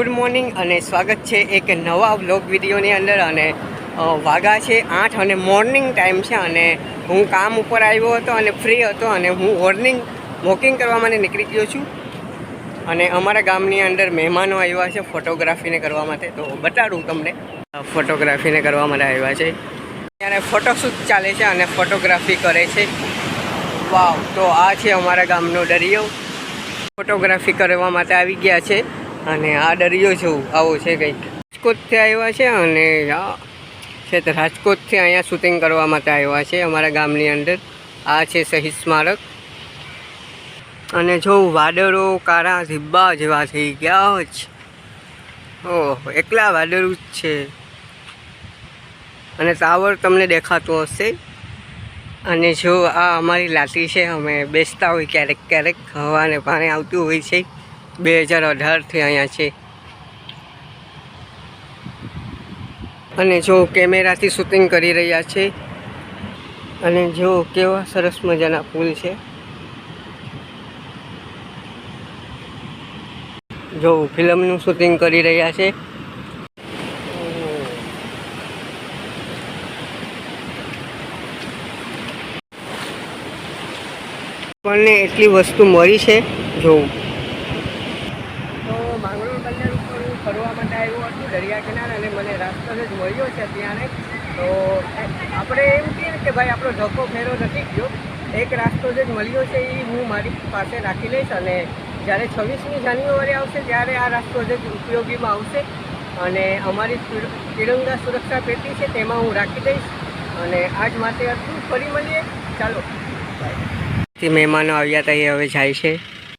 Good morning અને સ્વાગત છે એક નવા બ્લોગ વિડીયોની અંદર અને વાગા છે આઠ અને મોર્નિંગ ટાઈમ છે અને હું કામ ઉપર આવ્યો હતો અને ફ્રી હતો અને હું મોર્નિંગ, વોકિંગ કરવા માટે નીકળી ગયો છું. અને અમારા ગામની અંદર મહેમાનો આવ્યા છે ફોટોગ્રાફીને કરવા માટે. તો બતાડું તમને. ફોટોગ્રાફીને કરવા માટે આવ્યા છે. ત્યારે ફોટોશૂટ ચાલે છે અને ફોટોગ્રાફી કરે છે. વાવ, તો આ છે અમારા ગામનો દરિયો. ફોટોગ્રાફી કરવા માટે આવી ગયા છે. અને આ દરિયો છું, આવો છે કંઈક. રાજકોટથી આવ્યા છે અને છે તો રાજકોટથી અહીંયા શૂટિંગ કરવા માટે આવ્યા છે અમારા ગામની અંદર. આ છે શહીદ સ્મારક. અને જો વાદળો કાળા ધીબ્બા જેવા થઈ ગયા જ. ઓહો, એકલા વાદળું જ છે. અને ટાવર તમને દેખાતું હશે. અને જો આ અમારી લાટી છે, અમે બેસતા હોય ક્યારેક ક્યારેક, હવાને પાણી આવતું હોય છે. બે હજાર અઢારથી અહીંયા છે. અને જો કેમેરાથી શૂટિંગ કરી રહ્યા છે. અને જો કેવા સરસ મજાના ફૂલ છે. જો ફિલ્મનું શૂટિંગ કરી રહ્યા છે. આપણને એટલી વસ્તુ મળી છે. જોવું બંદર ઉપર હું ફરવા માટે આવ્યો હતો, દરિયા કિનારે, અને મને રસ્તો જ મળ્યો છે ત્યાંને તો આપણે એમ કહીએ કે ભાઈ, આપણો ધક્કો ફેરો નથી ગયો એક રાસ્તો જે મળ્યો છે એ હું મારી પાસે રાખી લઈશ, અને જ્યારે છવ્વીસમી જાન્યુઆરી આવશે, ત્યારે આ રાસ્તો જે ઉપયોગીમાં આવશે. અને અમારી તિરંગા સુરક્ષા પેટી છે, તેમાં હું રાખી દઈશ. અને આજ માટે હતું ફરી મળીએ? ચાલો. મહેમાનો આવ્યા હતા, એ હવે જાય છે.